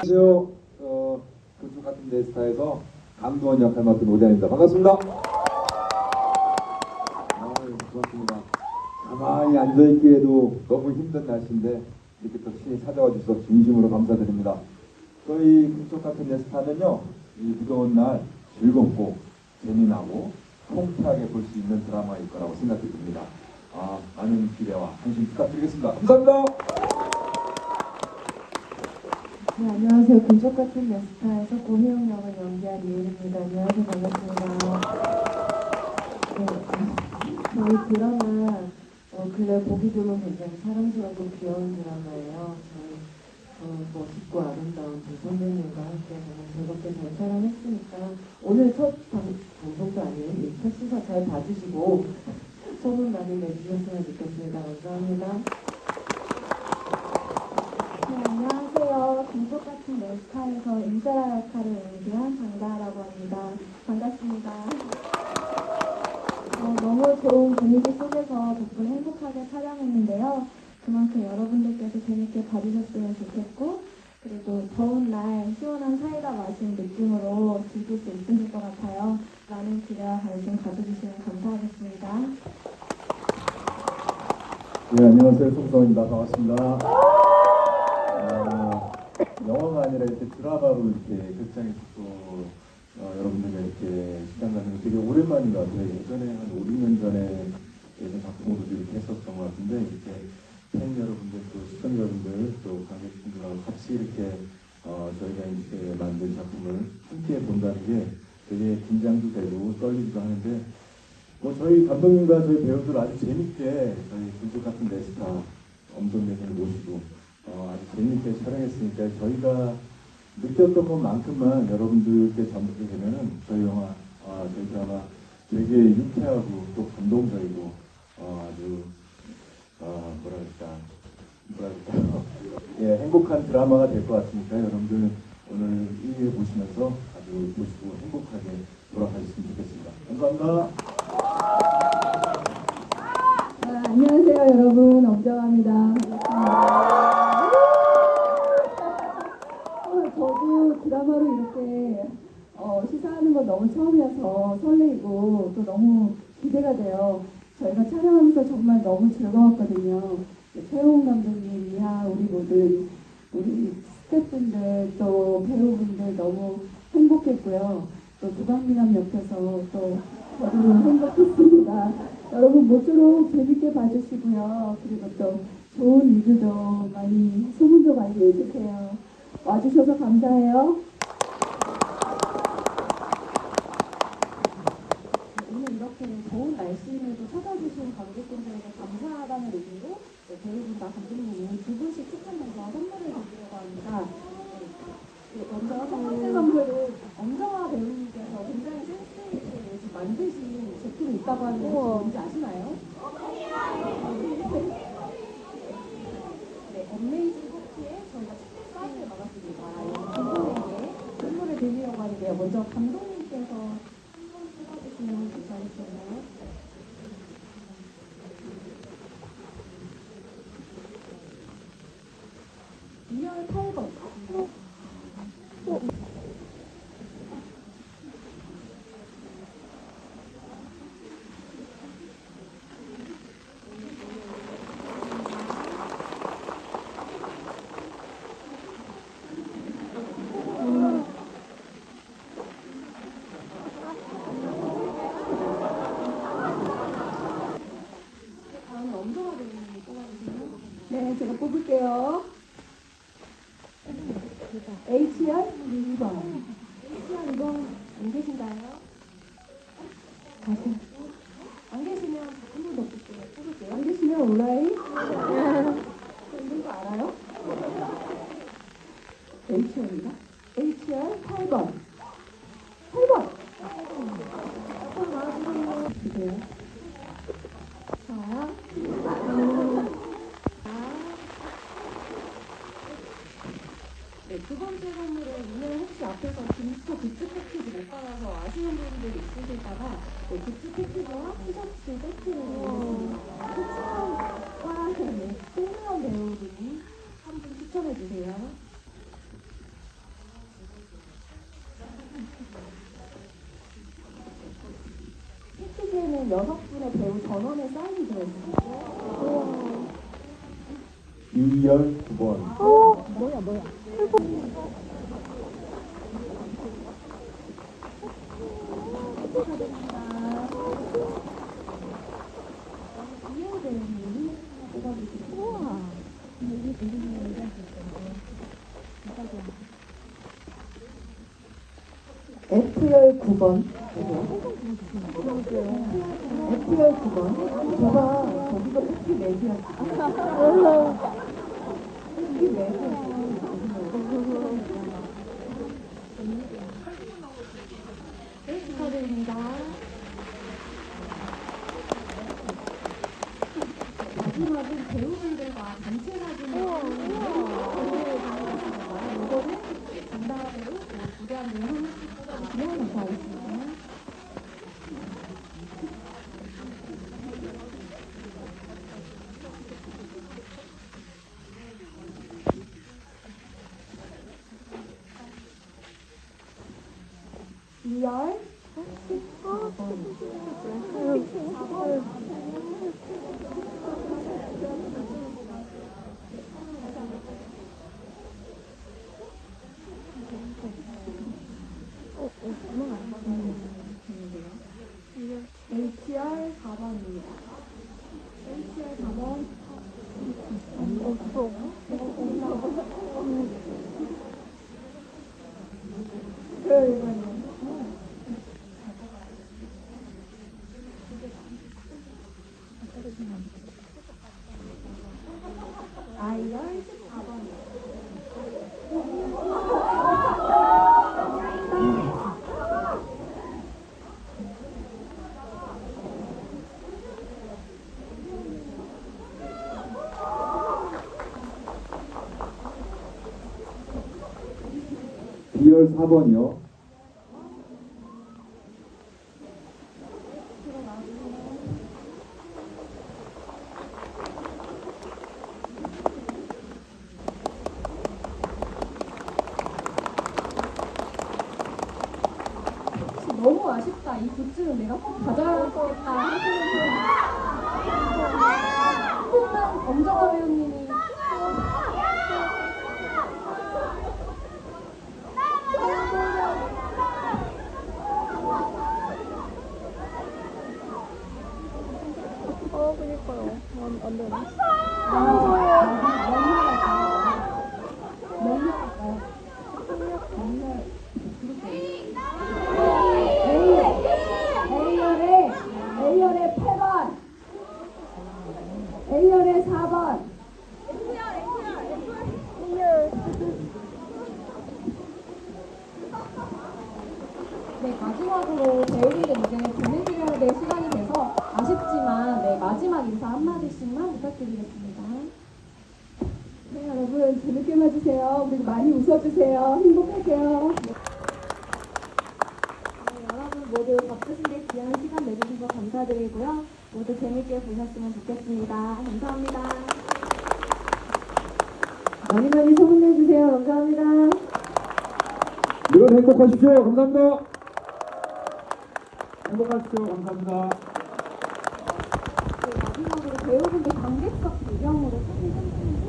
안녕하세요. 어, 그쪽 같은 내 스타에서 강두원 역할 맡은 오대환입니다. 반갑습니다. 아유, 고맙습니다. 가만히 앉아있기에도 너무 힘든 날씨인데 이렇게 또 친히 찾아와 주셔서 진심으로 감사드립니다. 저희 그쪽 같은 내 스타는요, 이 무더운 날 즐겁고 재미나고 통쾌하게 볼 수 있는 드라마일 거라고 생각이 듭니다. 아, 많은 기대와 관심 부탁드리겠습니다. 감사합니다. 네, 안녕하세요. 금쪽 같은 메스타에서 고혜영 역을 연기한 이은입니다. 안녕하세요. 반갑습니다. 네, 저희 드라마 어, 근래 보기 드문 굉장히 사랑스럽고 귀여운 드라마예요. 저희 어, 멋있고 아름다운 두 선배님과 함께 정말 즐겁게 잘 촬영했으니까 오늘 첫 방, 방송도 아니에요. 이첫 시사 잘 봐주시고 소문 많이 내주셨으면 좋겠습니다. 감사합니다. 네, 안녕하세요. 금속 같은 멜스타에서 인세라 역할을 연기한 장다라고 합니다. 반갑습니다. 어, 너무 좋은 분위기 속에서 덕분에 행복하게 촬영했는데요. 그만큼 여러분들께서 재밌게 봐주셨으면 좋겠고, 그리고 더운 날 시원한 사이다 마시는 느낌으로 즐길 수 있으실 것 같아요. 많은 기대와 관심 가져주시면 감사하겠습니다. 네, 안녕하세요. 송성입니다. 반갑습니다. 아, 영화가 아니라 이렇게 드라마로 이렇게 극장에서 또 어, 여러분들과 이렇게 시간 갖는 게 되게 오랜만인 것 같아요. 예전에 한 5, 6년 전에 예전 작품으로도 이렇게 했었던 것 같은데 이렇게 팬 여러분들 또 시청자분들 또 관객분들하고 같이 이렇게 어, 저희가 이렇게 만든 작품을 함께 본다는 게 되게 긴장도 되고 떨리기도 하는데 뭐 저희 감독님과 저희 배우들 아주 재밌게 저희 군쪽 같은 레스타 엄동대를 모시고 어, 아주 재밌게 촬영했으니까 저희가 느꼈던 것만큼만 여러분들께 전달이 되면은 저희 영화, 아, 저희 드라마 되게 유쾌하고 또 감동적이고 어, 아주 어, 뭐랄까 뭐랄까 예 행복한 드라마가 될 것 같으니까 여러분들 오늘 1회 보시면서 아주 보시고 행복하게 돌아가셨으면 좋겠습니다. 감사합니다. 아, 안녕하세요, 여러분. 엄정합니다. 드라마로 이렇게 어, 시사하는 건 너무 처음이어서 설레이고 또 너무 기대가 돼요. 저희가 촬영하면서 정말 너무 즐거웠거든요. 최홍 감독님, 이하 우리 모든 우리 스태프분들 또 배우분들 너무 행복했고요. 또 두광미남 옆에서 또 저도 행복했습니다. 여러분 모쪼록 재밌게 봐주시고요. 그리고 또 좋은 리뷰도 많이 소문도 많이 내주세요. 와주셔서 감사해요. 오늘 이렇게 더운 날씨임에도 찾아주신 관객분들에게 감사하다는 의미로 네, 배우분과 감독님이 두 분씩 추첨해서 선물을 드리려고 합니다. 네, 먼저 첫 번째 선물은 엄정화 배우님께서 굉장히 센스 있게 지금 만드신 제품이 있다고 하는데 뭔지 아시나요? 네, 엄메이징 커피에 저희가 치킨 사인을 받았습니다. 이두 분에게 선물을 드리려고 하는데요. 먼저 감독님께서 한번 괜찮으시나요? 이열 8번. 다음은 엄정화 배우님이 뽑아주시면 네, 제가 뽑을게요. HR 2번. HR 2번 안 계신가요? 가세요. 안 계시면 한번 더 뽑을게요. 안 계시면 온라인? 거 알아요? HR입니다. HR 8번. 8번. 네, 두 번째 선물은 오늘 혹시 앞에서 빈스터 굿즈 패키지 못 받아서 아쉬운 분들이 있으실까봐 네, 굿즈 패키지와 티셔츠 세트를 드리겠습니다. 소찬과 네, 송미연 배우님이 한 분 추천해주세요. 패키지에는 여섯 분의 배우 전원의 사인이 들어있습니다. 219번. 오, 어, 뭐야, 뭐야. 우와. F열 9번. F열 9번. 봐봐, 저기가 특히 맥이야. 특히 맥이야. 네, 축하드립니다. 마지막은 배우분들과 단체 사진을 이거는 전달으로 무대한분 하나씩 뽑아주시면 감사하겠습니다. 이열 14번 HR 4번입니다. HR 4번 없어. 그 14번이요. 내가 꼭 가져야겠다. 하시면서 엄정화 배우님이 A열의 A열의 8번 A열의 4번 네 마지막으로 배우분들 이제 보내드려야 될 시간이 돼서 아쉽지만 네 마지막 인사 한마디씩만 부탁드리겠습니다. 네 여러분 재밌게 봐주세요. 그리고 많이 웃어주세요. 행복하세요. 네, 여러분 모두 바쁘신데 귀한 시간 내주셔서 감사드리고요. 모두 재밌게 보셨으면 좋겠습니다. 감사합니다. 많이 많이 소문내주세요. 감사합니다. 늘 행복하십시오. 감사합니다. 행복하십시오. 감사합니다. 배우분들 관객석 구경으로 사진 한 장을